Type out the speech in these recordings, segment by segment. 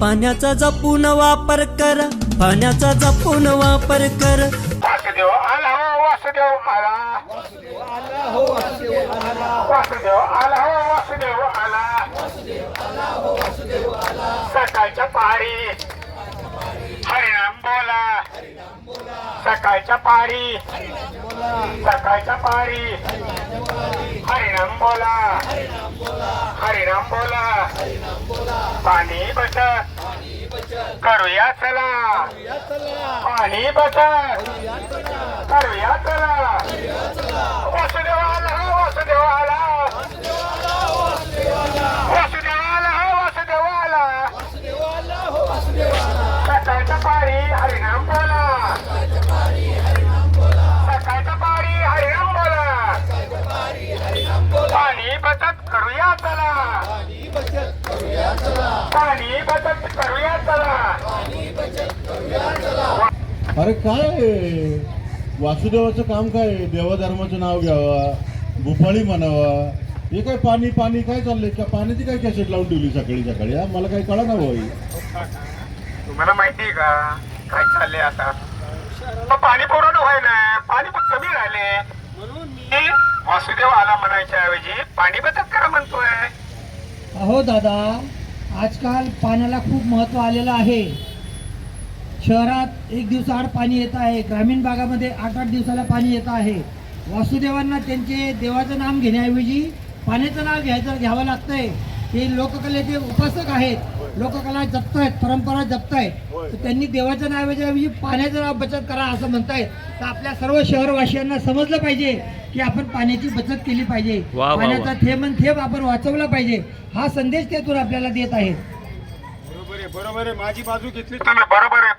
पाण्याचा जपून वापर कर पाण्याचा जपून वापर कर. वासुदेव आला हो वासुदेव आला. वासुदेव आला हो वासुदेव आला. सकाळच्या पारी हरिनाम बोला. सकाळच्या पारी. सकाळच्या पारी. हरिनाम बोला. हरिनाम बोला. पाणी बचत. करूया चला. पाणी बचत. करूया चला. वासुदेव अरे काय वासुदेवाचं काम काय देवधर्माचं नाव घ्यावा भुपाळी म्हणावा? हे काय पाणी पाणी काय चाललंय? का पाण्याची काय कॅसेट लावून ठेवली सकाळी सकाळी हा? मला काही कळा ना भाई तुम्हाला माहिती आहे का? काय चाललंय आता? मग पाणी पुरवठा व्हायला पाणी पण कमी राहिले म्हणून मी वासुदेव आला म्हणायच्या ऐवजी पाणी बचत करा म्हणतोय. अहो दादा आजकाल पाण्याला खूप महत्त्व आलेलं आहे. शहरात एक दिवसाआड पाणी येत आहे. ग्रामीण भागामध्ये आठ आठ दिवसाला पाणी येत आहे. वासुदेवांना त्यांचे देवाचं नाम घेण्याऐवजी पाण्याचं नाव घ्यायचं घ्यावं लागतंय. ते लोककलेचे उपासक आहेत. लोककला जपतायत परंपरा जपतायत. तर त्यांनी देवाच्या नावाऐवजी पाण्याचं नाव बचत करा असं म्हणतायत. तर आपल्या सर्व शहरवासियांना समजलं पाहिजे की आपण पाण्याची बचत केली पाहिजे. पाण्याचा थेंब आणि थेंब आपण वाचवला पाहिजे. हा संदेश त्यातून आपल्याला देत आहेत. बरोबर आहे बरोबर आहे. माझी बाजू घेतली तुम्ही. बरोबर आहे.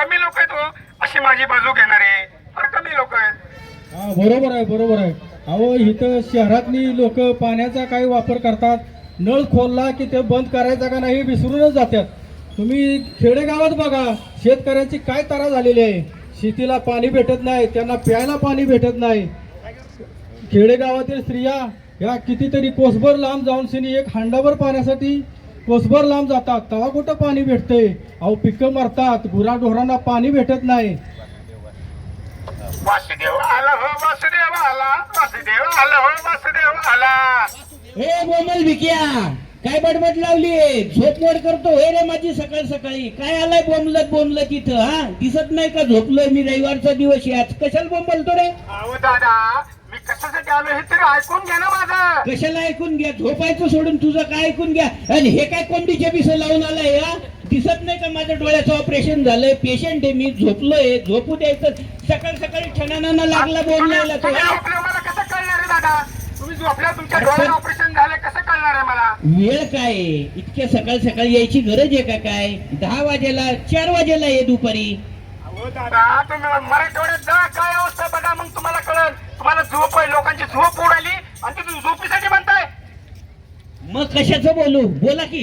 कमी लोक आहेत हो अशी माझी बाजू घेणारे. फार कमी लोक आहेत. हा बरोबर आहे बरोबर आहे. अहो इथं शहरातली लोक पाण्याचा काही वापर करतात. नळ खोलला की ते बंद करायचा का नाही विसरूनच जातात. तुम्ही खेडेगावात बघा शेतकऱ्यांची काय तारा झालेली आहे. शेतीला पाणी भेटत नाही त्यांना प्यायला पाणी भेटत नाही. खेडेगावातील स्त्रिया ह्या कितीतरी कोसभर लांब जाऊन सिनी एक हांडाभर पाण्यासाठी कोसभर लांब जातात. तेव्हा कुठं पाणी भेटतंय अहो पिकं मरतात. गुराढोरांना पाणी भेटत नाही. वासुदेव आला हो वासुदेव आला. वासुदेव आला हो वासुदेव आला. हे बोमल भिक्या काय बडबड लावली झोप मोड करतो. हे रे माझी सकाळ सकाळी. काय आलाय बोंबलत बोंबलत इथं हा? दिसत नाही का? झोपलोय मी रविवारचा दिवस. याच कशाला बोंबलतो रे? अहो दादा कशासाठी आलो हे तरी ऐकून घ्या ना माझं. कशाला ऐकून घ्या? झोपायचं सोडून तुझं काय ऐकून घ्या? आणि हे काय कोंबडीचे पिसं लावून आलाय हा? दिसत नाही का माझ्या डोळ्याचं ऑपरेशन झालंय? पेशंट आहे मी झोपलोय झोपू द्यायचं. सकाळ सकाळी छणाना लागला बोललायला तो. तुम्ही? झोपले मला कसं कळणार आहे दादा? तुम्ही झोपल्या तुमच्या डोळ्यात ऑपरेशन झालं कसं कळणार आहे मला? वेळ काय? इतक्या सकाळ सकाळी यायची गरज आहे का काय? दहा वाजेला चार वाजेला ये दुपारी. तुम्ही मराठवाड्यात जा काय अवस्था बघा मग तुम्हाला कळल. तुम्हाला झोप आहे लोकांची झोप उडाली आणि तुम्ही झोपीसाठी म्हणताय. मग कशाचं बोलू? बोला की.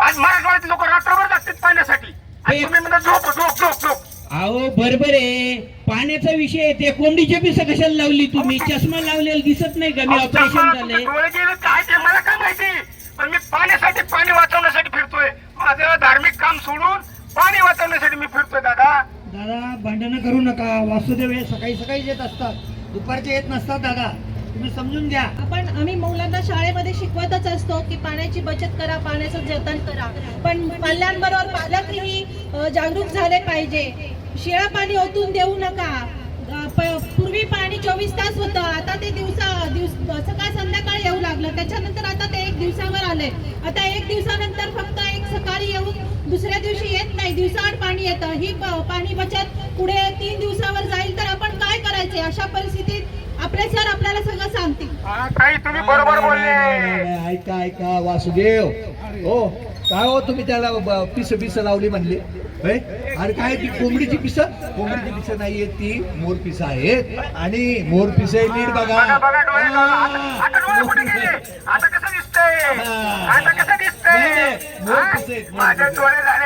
आज मराठवाड्यात लोक रात्रभर जातात पाण्यासाठी. आणि तुम्ही म्हणता झोप झोप झोप झोप. अहो बरोबर आहे. पाण्याचा विषय आहे. ते कोंबडीचे पिसं कशाला लावली तुम्ही? चष्मा लावलेला दिसत नाही का? मी ऑपरेशन चष्मा, झाले तुमचे डोळे गेले काय ते मला काय माहिती? पण मी पाण्यासाठी पाणी वाचवण्यासाठी फिरतोय. माझं धार्मिक काम सोडून पाणी वाचवण्यासाठी मी फिरतोय दादा. दादा भांडणं करू नका. वासुदेव हे सकाळी सकाळी येत असतात. दुपारचे येत नसतात दादा. तुम्ही समजून घ्या. आपण आम्ही मुलांना शाळेमध्ये शिकवतच असतो की पाण्याची बचत करा पाण्याचं जतन करा. पण पाल्यांबरोबर पालकही जागरूक झाले पाहिजे. शिळा पाणी ओतून देऊ नका. पूर्वी पाणी चोवीस तास होतं. आता ते दिवसा दिवस सकाळ संध्याकाळ येऊ लागलं. त्याच्यानंतर आता ते एक दिवसावर आले आता एक दिवसानंतर फक्त एक सकाळी येऊन दुसऱ्या दिवशी येत नाही दिवसाआड पाणी येतं. ही पाणी बचत पुढे तीन दिवसावर जाईल तर आपण काय करायचे? अशा परिस्थितीत आपले सर आपल्याला सगळं सांगतील. तुम्ही बरोबर बोलले. ऐका ऐका वासुदेव. हो. काय हो तुम्ही त्याला पिस पिस लावली म्हणले? अरे काय ती कोंबडीची पिस? कोंबडीची पिस नाहीये ती. मोर पिस आहेत. आणि मोर पिस आहे नीट बघा. आणि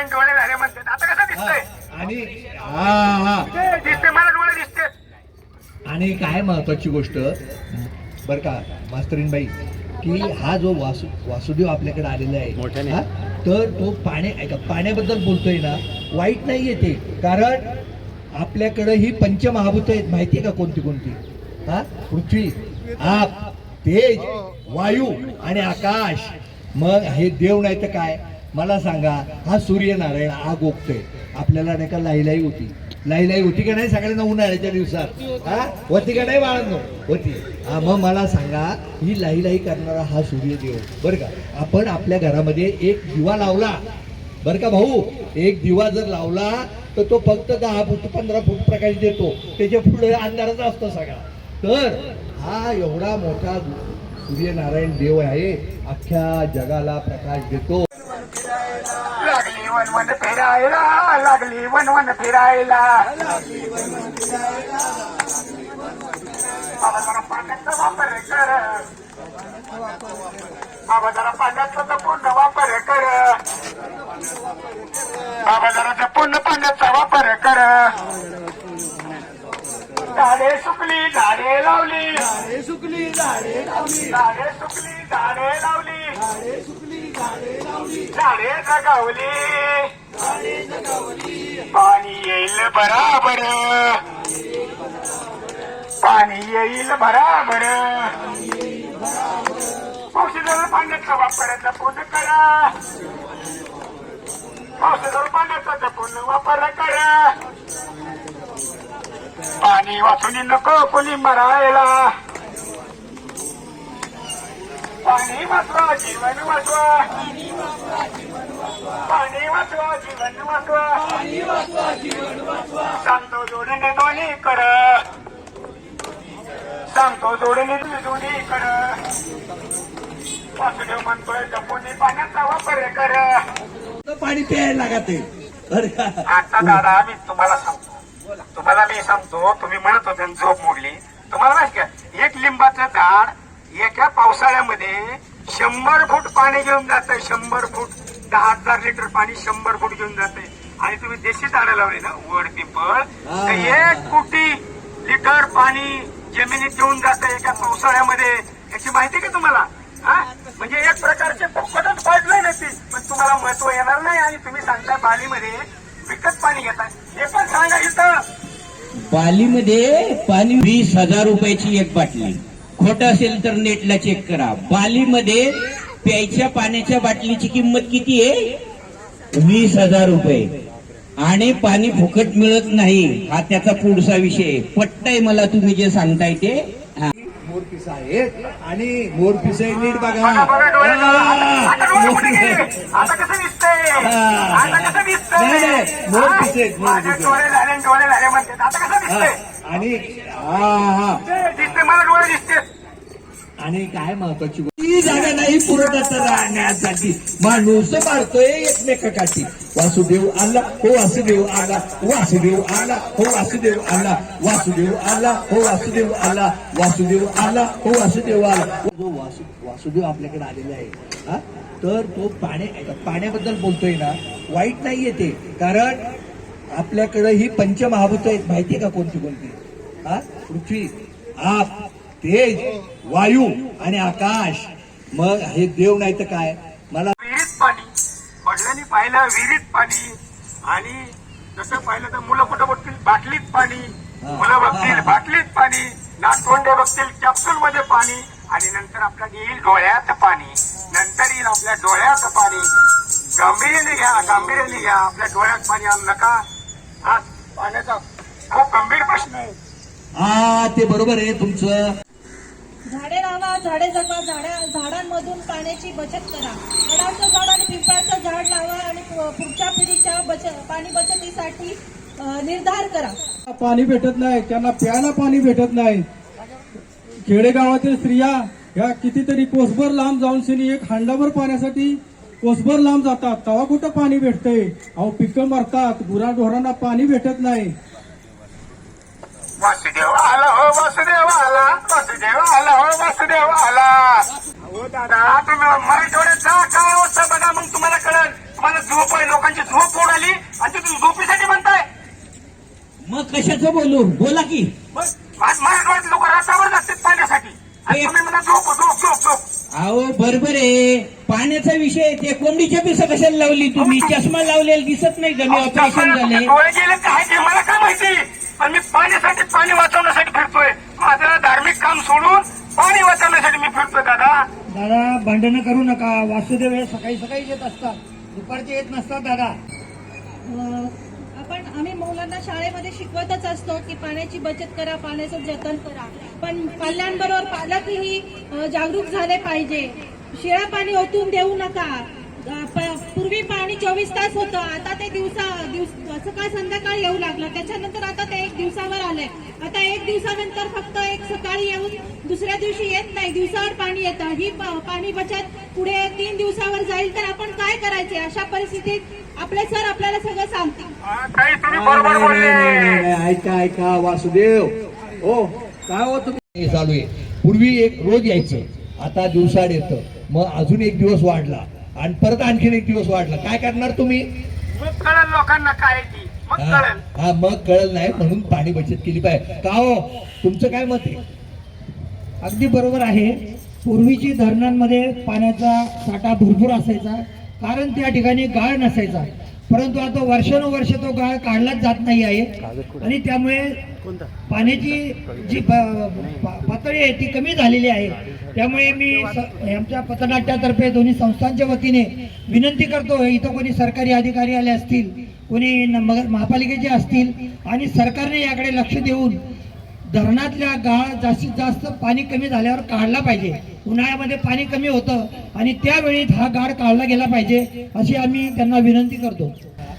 डोळे झाले म्हणतात. आता कसं हा, दिसतंय? आणि हा हा. ते दिसते मला डोळे दिसते आणि काय महत्वाची गोष्ट बर का मास्तरीनबाई की हा जो वासु वासुदेव आपल्याकडे आलेला आहे हा? तर तो पाण्या ऐका पाण्याबद्दल बोलतोय ना वाईट नाही येते कारण आपल्याकडं ही पंचमहाभूत आहेत माहिती आहे का कोणती कोणती? हा? पृथ्वी. आप तेज वायू आणि आकाश. मग हे देव नाही तर काय? मला सांगा हा सूर्यनारायण आग ओकतोय आपल्याला नाही का लाईलाई होती. लाईलाई होती का नाही? सगळ्यांना उन्हाळ्याच्या दिवसात. हा? होती का नाही बाळांनो? होती. हा मग मला सांगा ही लाईलाई करणारा हा सूर्यदेव बरं का? आपण आपल्या घरामध्ये एक दिवा लावला बरं का भाऊ? एक दिवा जर लावला तर तो फक्त दहा फूट पंधरा फूट प्रकाश देतो. त्याच्या पुढे अंधाराचा असतो सगळा. तर हा एवढा मोठा सूर्यनारायण देव आहे अख्ख्या जगाला प्रकाश देतो. वनवन फिरायला लागली वनवन फिरायला. बाबा जरा पाण्याचा वापर कर. बाबा जरा पाण्याचा जपून वापर कर. बाबा जरा जपून पाण्याचा वापर कर. झाडे सुकली झाडे लावली. झाडे सुकली झाडे लावली. झाडे सुकली झाडे लावली. झाडे सुकली जगावली पाणी येईल बराबर. पाणी येईल बराबर. पावसाच्या पाण्याचा वापरायचा पूर्ण करा. पावसाळ पाण्याचा जपून वापर करा. पाणी वाचून नको कोणी मरायला. पाणी वाचवा जीवन वाचवा पाणी वाचवा जीवन वाचवा सांगतो जोडणे दोन्ही कर सांगतो जोडणे दोन्ही कर वासुदेव म्हणतोय जपून पाण्याचा वापर कर. पाणी प्यायला लागते आता दादा मी तुम्हाला सांगतो. तुम्हाला मी सांगतो तुम्ही म्हणत होते झोप मोडली. तुम्हाला माहीत का एक लिंबाचं झाड एका पावसाळ्यामध्ये शंभर फूट पाणी घेऊन जात शंभर फूट दहा हजार लिटर पाणी शंभर फूट घेऊन जाते आणि तुम्ही देशी झाडं लावली ना वड पिंपळ तर एक कोटी लिटर पाणी जमिनीत घेऊन जात एका पावसाळ्यामध्ये. याची माहिती का तुम्हाला? हा? म्हणजे एक प्रकारचे फुकटच पाडलंय ना ती. पण तुम्हाला महत्त्व येणार नाही आणि तुम्ही सांगता बालीमध्ये विकत पाणी घेताय. हे पण सांगा इथं. बालीमध्ये पाणी वीस हजार रुपयाची एक बाटली. खोट असेल तर नेटला चेक करा. बालीमध्ये प्यायच्या पाण्याच्या बाटलीची किंमत किती आहे? वीस हजार रुपये. आणि पाणी फुकट मिळत नाही हा त्याचा पुढचा विषय. पट्टय मला तुम्ही जे सांगताय ते. हा. मोरपिस आहेत आणि मोरपिस आहे नीट बघा. बघा बघा डोळ्याला आता- आता डोळे कुठे हा. गेले? आता कसं दिसतंय? हा. आता कसं दिसतंय? नाही, नाही, मोर पिसे आहेत, आणि हा. आणि हा. दिसते मला डोळे दिसते. आणि काय महत्वाची गोष्ट? ही जागा नाही पुरवठा राहण्यासाठी माणूस मारतोय एकमेकासाठी. वासुदेव आला हो वासुदेव आला. वासुदेव आला हो वासुदेव आला. वासुदेव आला हो वासुदेव आला. वासुदेव आला हो वासुदेव आला. जो वासु वासुदेव आपल्याकडे आलेला आहे हा तर तो पाण्या पाण्याबद्दल बोलतोय ना वाईट नाही येते कारण आपल्याकडं ही पंचमहाभूत आहेत माहिती आहे का कोणती कोणती? हा? पृथ्वी आप तेज वायू आणि आकाश. मग हे देव नाही तर काय? मला विहिरीत पाणी. वडिलांनी पाहिलं विहिरीत पाणी. आणि जसं पाहिलं तर मुलं कुठं बघतील? बाटलीत पाणी. मुलं बघतील. बाटलीत पाणी. नातवंडे बघतील कॅप्सूल मध्ये पाणी. आणि नंतर आपल्या येईल डोळ्यात पाणी. नंतर येईल आपल्या डोळ्यात पाणी. गांभीर्याने घ्या गांभीर्याने घ्या आपल्या डोळ्यात पाणी आणू नका. हा पाण्याचा खूप गंभीर प्रश्न आहे. हा ते बरोबर आहे तुमचं. झाडे लावा झाडे जगवा झाडा झाडांमधून पाण्याची बचत करा. वडाचं झाड आणि पिंपळाचं झाड लावा आणि पुढच्या पिढीच्या बचत पाणी बचतीसाठी निर्धार करा. पाणी भेटत नाही त्यांना प्यायला पाणी भेटत नाही. खेडेगावातील स्त्रिया ह्या कितीतरी कोसभर लांब जाऊन शिनी एक हांडाभर पाण्यासाठी कोसभर लांब जातात. तवा कुठं पाणी भेटतंय? अहो पिकं मरतात. गुराढोरांना पाणी भेटत नाही. वासुदेव आला हो वासुदेव आला वासुदेव आला हो वासुदेव आला हो दादा तुम्ही मराठी डोळ्यात जा काय अवस्था बघा मग तुम्हाला कळेल. तुम्हाला झोप आहे लोकांची झोप उडाली आणि तुम्ही झोपीसाठी म्हणताय. मग कशाचं बोलू? बोला की. मग मराठी डोळ्यात लोक रात्रभर जातात पाण्यासाठी. आणि तुम्ही म्हणा झोप झोप झोप झोप. अहो बरोबर आहे. पाण्याचा विषय आहे. ते कोंबडीच्या पिसा कशाला लावली तुम्ही? चष्मा लावलेला दिसत नाही का? मी ऑपरेशन झाले डोळे गेले काय ते मला काय माहिती? पण मी पाण्यासाठी पाणी वाचवण्यासाठी फिरतोय. माझं धार्मिक काम सोडून पाणी वाचवण्यासाठी मी फिरतोय दादा. दादा भांडणं करू नका. वासुदेव हे सकाळी सकाळी येत असतात. दुपारचे येत नसतात दादा. आपण आम्ही मुलांना शाळेमध्ये शिकवतच असतो की पाण्याची बचत करा पाण्याचं जतन करा. पण पाल्यांबरोबर पालकही जागरूक झाले पाहिजे. शिळा पाणी ओतून देऊ नका. पूर्वी पाणी चोवीस तास होतं. आता ते दिवसा दिवस सकाळ संध्याकाळ येऊ लागलं. त्याच्यानंतर आता ते एक दिवसावर आलंय. आता एक दिवसानंतर फक्त एक सकाळी येऊन दुसऱ्या दिवशी येत नाही. दिवसावर पाणी येतं. ही पाणी बचत पुढे तीन दिवसावर जाईल तर आपण काय करायचे? अशा परिस्थितीत आपले सर आपल्याला सगळं सांगतील. काही तुम्ही बरोबर बोलले. ऐका ऐका वासुदेव. हो काय हो तुम्ही? हे चालू आहे. पूर्वी एक रोज यायचं. आता दिवसाड येतं. मग अजून एक दिवस वाढला. आणि परत आणखीन एक दिवस वाढला. काय करणार तुम्ही? मग कळेल लोकांना काय आहे ती. मग हा कळेल. हा, मग कळलं नाही म्हणून पाणी बचत केली पाहिजे. का हो? तुमचं काय मत आहे? अगदी बरोबर आहे. पूर्वीची धरणांमध्ये पाण्याचा साठा भरपूर असायचा. कारण त्या ठिकाणी गाळ नसायचा. परंतु आता वर्षानुवर्ष तो गाळ काढलाच जात नाही आहे. आणि त्यामुळे पाण्याची जी पातळी आहे ती कमी झालेली आहे. त्यामुळे मी स- आमच्या पथनाट्यातर्फे दोन्ही संस्थांच्या वतीने विनंती करतो इथं कोणी सरकारी अधिकारी आले असतील कोणी महापालिकेचे असतील आणि सरकारने याकडे लक्ष देऊन धरणातल्या गाळ जास्तीत जास्त पाणी कमी झाल्यावर काढला पाहिजे. उन्हाळ्यामध्ये पाणी कमी होतं आणि त्यावेळी हा गाळ काढला गेला पाहिजे अशी आम्ही त्यांना विनंती करतो.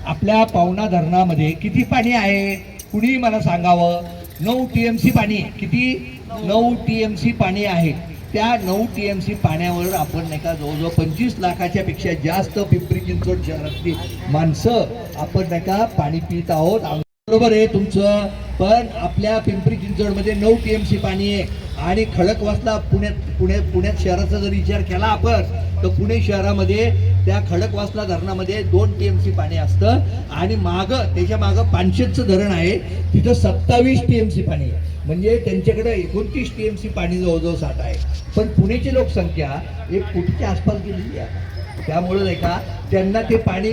आपल्या पावना धरणामध्ये किती पाणी आहे? कुणी मला सांगावं? नऊ टी एम सी पाणी किती? नऊ टी एम सी पाणी आहे. त्या नऊ टी एम सी पाण्यावर आपण नाही का जवळजवळ पंचवीस लाखाच्या पेक्षा जास्त पिंपरी चिंचवड शहरातली माणसं आपण नाही का पाणी पित आहोत. बरोबर आहे तुमचं. पण आपल्या पिंपरी चिंचवडमध्ये नऊ टी एम सी पाणी आहे. आणि खडकवासला पुण्यात पुण्यात पुण्यात शहराचा जर विचार केला आपण तर पुणे शहरामध्ये त्या खडकवासला धरणामध्ये दोन टी एम सी पाणी असतं. आणि मागं त्याच्या मागं पानशेतचं धरण आहे. तिथं सत्तावीस टी एम सी पाणी आहे. म्हणजे त्यांच्याकडे एकोणतीस टी एम सी पाणी जवळजवळ साठा आहे. पण पुण्याची लोकसंख्या एक कोटीच्या आसपास गेलेली आहे. त्यामुळे नाही का त्यांना ते पाणी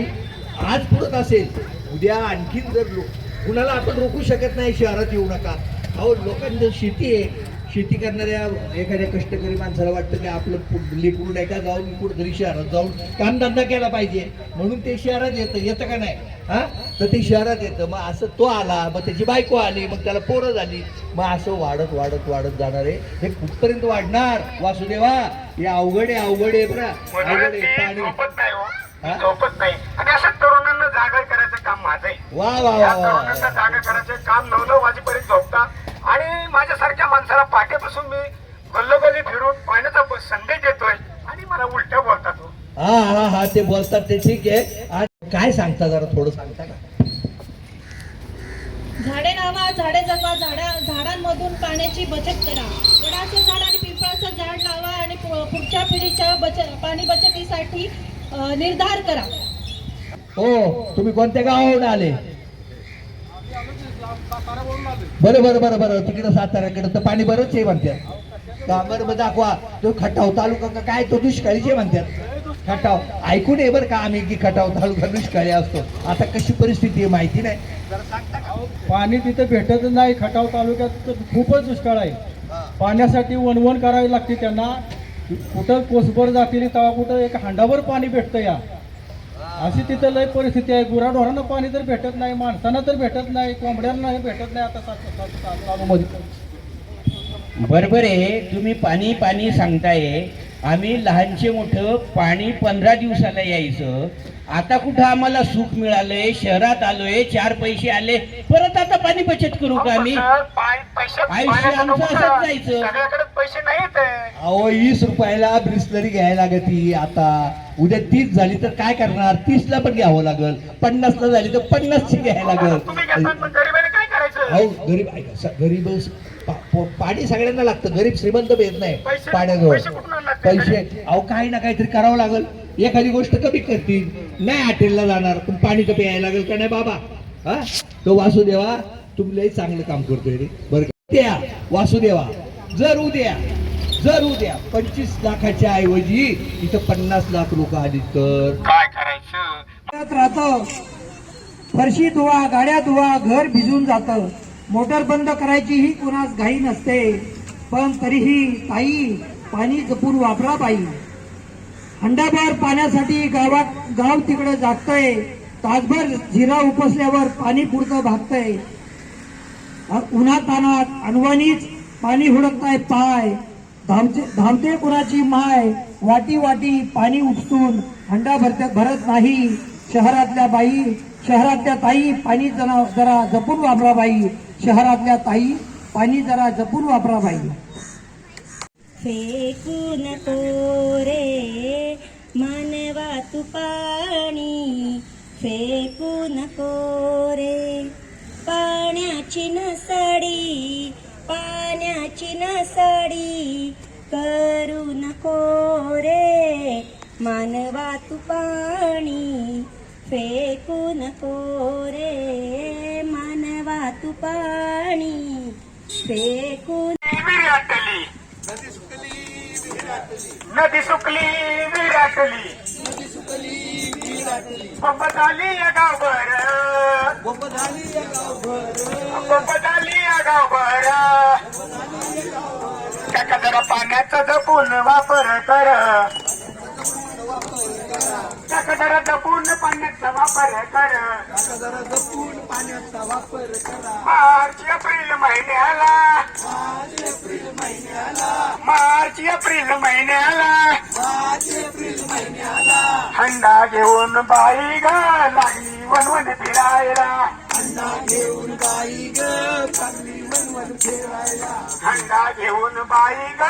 आज पुरत असेल उद्या आणखीन जर लोक कुणाला आपण रोखू शकत नाही शहरात येऊ नका. अहो लोकांची शेती आहे. शेती करणाऱ्या एखाद्या कष्टकरी माणसाला वाटतं की आपलं लेकरू नाही का जाऊन कुठेतरी शहरात जाऊन कामधंदा केला पाहिजे. म्हणून ते शहरात येतं. येतं का नाही? हा? तर ते शहरात येतं. मग असं तो आला मग त्याची बायको आली मग त्याला पोरं झाली. मग असं वाढत वाढत वाढत जाणार आहे. हे कुठपर्यंत वाढणार? वासुदेवा हे अवघड आहे अवघड आहे बरं. अवघड आहे पाणी. झोपत नाही हो. झोपत नाही. आणि असं तरुणांना जागा करायचं काम माझं आहे. वा वा तरुणांना जागा करायचं काम नऊ नऊ वाजेपर्यंत झोपतात आणि माझ्यासारख्या माणसाला पाठीपासून मी गल्लोगल्ली फिरून पाण्याचा संदेश देतोय आणि मला उलट बोलतात हो. हा हा हा ते बोलतात ते ठीक आहे. काय सांगता जरा थोडं सांगता का? झाडे लावा झाडे जगवा झाडा झाडांमधून पाण्याची बचत करा. वडाचं झाड आणि पिंपळाचं झाड लावा आणि पुढच्या पिढीच्या बचत पाणी बचतीसाठी निर्धार करा. हो तुम्ही कोणत्या गावावरून आले? बरं बरं बरं बरं. तिकडं साताऱ्याकडं तर पाणी बरंच आहे म्हणतात का बरं बरं दाखवा. तो खटाव तालुका का काय तो दुष्काळीचे म्हणतात खटाव. ऐकून आहे बरं का आम्ही की खटाव तालुका दुष्काळी असतो. आता कशी परिस्थिती आहे माहिती नाही. पाणी तिथं भेटत नाही. खटाव तालुक्यात तर खूपच दुष्काळ आहे. पाण्यासाठी वणवण करावी लागते त्यांना. कुठं कोसभर जातील तेव्हा कुठं एक हांडाभर पाणी भेटतं या. अशी तिथं लय परिस्थिती आहे गुराढोरांना पाणी तर भेटत नाही माणसांना तर भेटत नाही कोंबड्यांना भेटत नाही आता बरोबर आहे तुम्ही पाणी पाणी सांगताय आम्ही लहानचे मोठं पाणी पंधरा दिवसाला यायचं. आता कुठं आम्हाला सुख मिळालंय शहरात आलोय चार पैसे आले परत आता पाणी बचत करू का आम्ही? पैसे आयुष्य आमचं असंच? जायचं. सगळ्याकडे पैसे नाहीत अहो वीस रुपयाला ब्रिस्लरी घ्यायला लागती आता. उद्या तीस झाली तर काय करणार? तीसला पण घ्यावं लागल. पन्नासला झाली तर पन्नासची घ्यायला तुम्ही घेतात लागल मग गरिबाने काय करायचं? अहो गरीब गरीब पाणी सगळ्यांना लागतं. गरीब श्रीमंत भेट नाही. पाण्याजवळ. पैसे अहो काही ना काहीतरी करावं लागल. एखादी गोष्ट कमी करतील. नाही हॉटेलला जाणार. पण पाणी तर प्यायला लागेल का नाही बाबा? हा? तो वासुदेवा तुम्ही लई चांगलं काम करतोय रे. बरं? त्या वासुदेवा. जर उद्या जर उद्या पंचवीस लाखाच्या ऐवजी इथं पन्नास लाख लोक आली तर? काय करायचं? राहतं. फरशी धुवा गाड्या धुवा घर भिजून जातं. मोटर बंद करायची ही कुणास घाई नसते. पण तरीही ताई पाणी जपून वापरा बाई. हंडाभर पाण्यासाठी गावात गाव तिकडे जागतय. तासभर झिरा उपसल्यावर पाणी पुरतं भागतय. उन्हा तानात अनवानीच पाणी हुडकताय पाय. धावते धावते कुणाची माय. वाटी वाटी पाणी उपसून हंडा भरत भरत नाही. शहरातल्या बाई शहरातल्या ताई पाणी जरा जरा जपून वापरा बाई. शहरातल्या ताई पाणी जरा जपून वापरा पाहिजे फेकू नको रे मानवा तू पाणी. फेकू नको रे पाण्याची नसडी पाण्याची नसडी करू नको रे. मानवा तू पाणी. फेकू नको रे पाणी. फेकू विराटली नदी सुकली विराटली. या गावभर. या गावभर. काका जरा पाण्याचा जपून वापर कर. काका जरा जपून पाण्याचा वापर कर. मार्च एप्रिल महिन्याला. मार्च एप्रिल महिन्याला. हंडा घेऊन बाई ग लागली वनवन फिरायला. हंडा घेऊन बाई ग लागली वनवन फिरायला. हंडा घेऊन बाई ग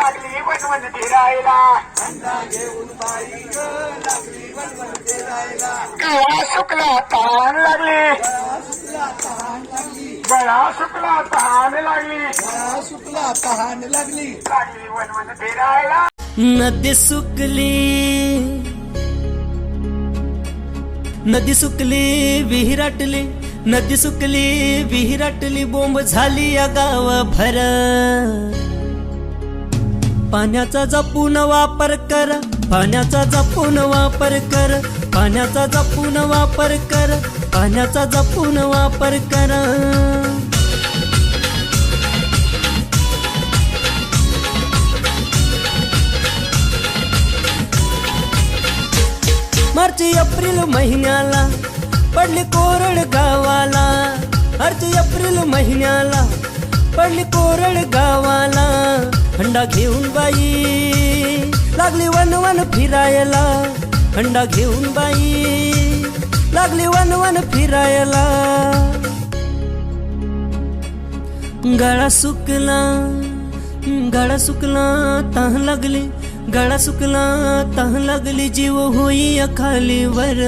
लागली वनवन फिरायला. हंडा घेऊन बाई लागली. वनवन फिरायला गळा सुकला लागली. गळा सुकला तहान लागली गळा सुकला तहान लागली लागली नदी सुकली. नदी सुकली विहिराटली. नदी सुकली विहिराटली. बोंब झाली या गावभर. पाण्याचा जपून वापर कर पाण्याचा जपून वापर कर पाण्याचा जपून वापर कर पाण्याचा जपून वापर कर. मार्च एप्रिल महिन्याला पडली कोरड गावाला. मार्च एप्रिल महिन्याला पडली कोरड गावाला. हंडा घेऊन बाई. लागली वन वन फिरायला हंडा घेऊन बाई. लागली वन वन फिरायला. गळा सुकला गळा सुकला तह लागली. गळा सुकला तह लागली जीव होई खालीवर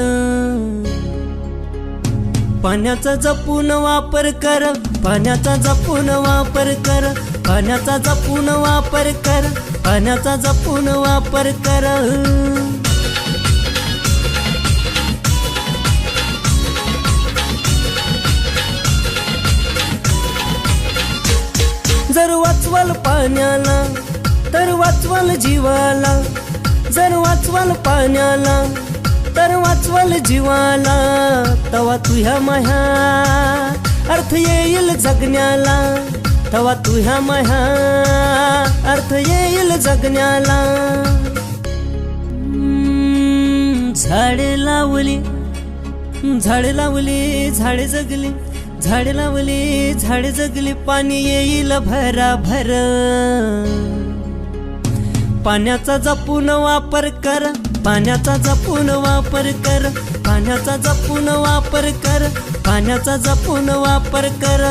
पाण्याचा जपून वापर कर पाण्याचा जपून वापर कर. पाण्याचा जपून वापर कर पाण्याचा जपून वापर कर. जर वाचवाल पाण्याला तर वाचवाल जीवाला. जर वाचवाल पाण्याला तर वाचवाल जीवाला. तवा तुह्या माह्या अर्थ येईल जगण्याला. तवा तुझ्या माह्या अर्थ येईल जगण्याला. झाडे लावली झाडे लावली झाडे जगली झाडे लावली झाडे जगली पाणी येईल भरा भर पाण्याचा जपून वापर कर पाण्याचा जपून वापर कर पाण्याचा जपून वापर कर पाण्याचा जपून वापर कर.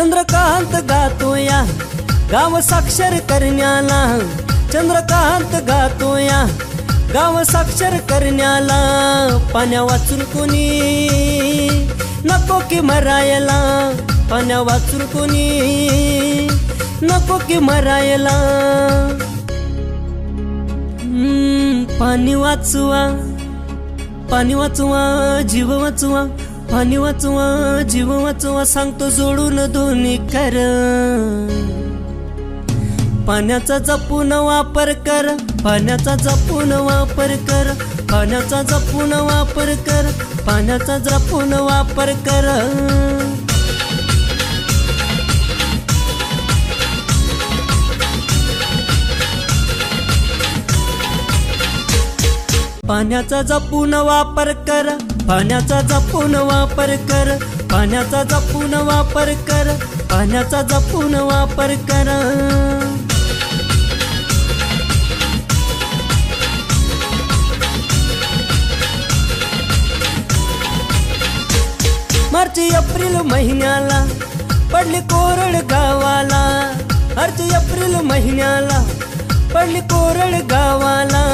चंद्रकांत गातोया गाव साक्षर करण्याला. चंद्रकांत गातोया गाव साक्षर करण्याला. पाण्या वाचून कोणी नको की मरायला. पाण्या वाचून कोणी नको की मरायला. पाणी वाचवा पाणी वाचवा जीव वाचवा. पाणी वाचवा जीव वाचवा सांगतो जोडून दोन्ही कर. पाण्याचा जपून वापर कर पाण्याचा जपून वापर कर पाण्याचा जपून वापर कर पाण्याचा जपून वापर कर. पाण्याचा जपून वापर कर पाण्याचा जपून वापर कर पाण्याचा जपून वापर कर पाण्याचा जपून वापर कर. मार्च एप्रिल महिन्याला पडली कोरड गावाला. मार्च एप्रिल महिन्याला पडली कोरड गावाला.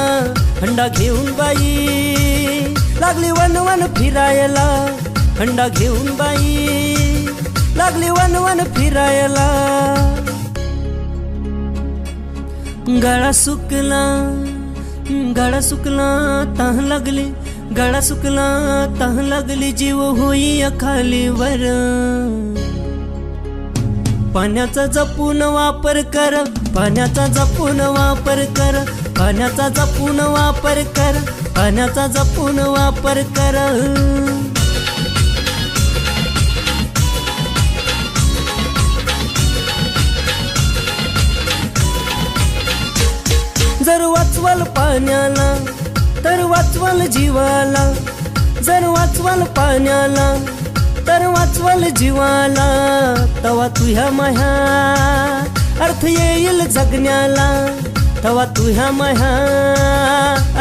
हंडा घेऊन बाई. लागली वन वन फिरायला हंडा घेऊन बाई. लागली वन वन फिरायला. गळा सुकला गळा सुकला तह लागली. गळा सुकला तह लागली जीव होई खाली वर. पाण्याचा जपून वापर कर पाण्याचा जपून वापर कर. पाण्याचा जपून वापर कर पाण्याचा जपून वापर कर. जर वाचवाल पाण्याला तर वाचवाल जीवाला. जर वाचवाल पाण्याला तर वाचवाल जीवाला. तवा तुह्या माह्या अर्थ येईल जगण्याला. तवा तुह्या महा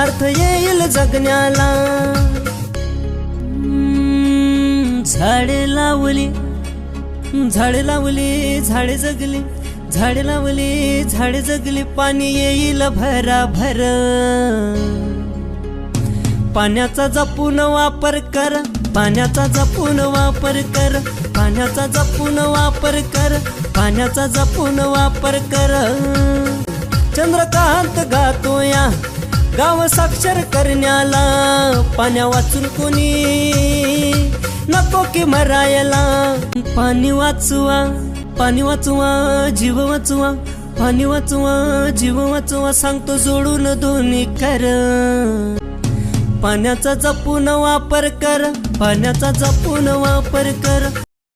अर्थ येईल जगण्याला. झाडे लावली झाडे लावली झाडे जगली झाडे लावली झाडे जगली पाणी येईल भरा भर पाण्याचा जपून वापर कर पाण्याचा जपून वापर कर पाण्याचा जपून वापर कर पाण्याचा जपून वापर कर. चंद्रकांत गातो या गाव साक्षर करण्याला पाण्या वाचून कोणी? नको की मरायला पाणी वाचवा पाणी वाचवा जीव वाचवा पाणी वाचवा जीव वाचवा सांगतो जोडून दोन्ही कर. पाण्याचा जपून वापर कर पाण्याचा जपून वापर कर.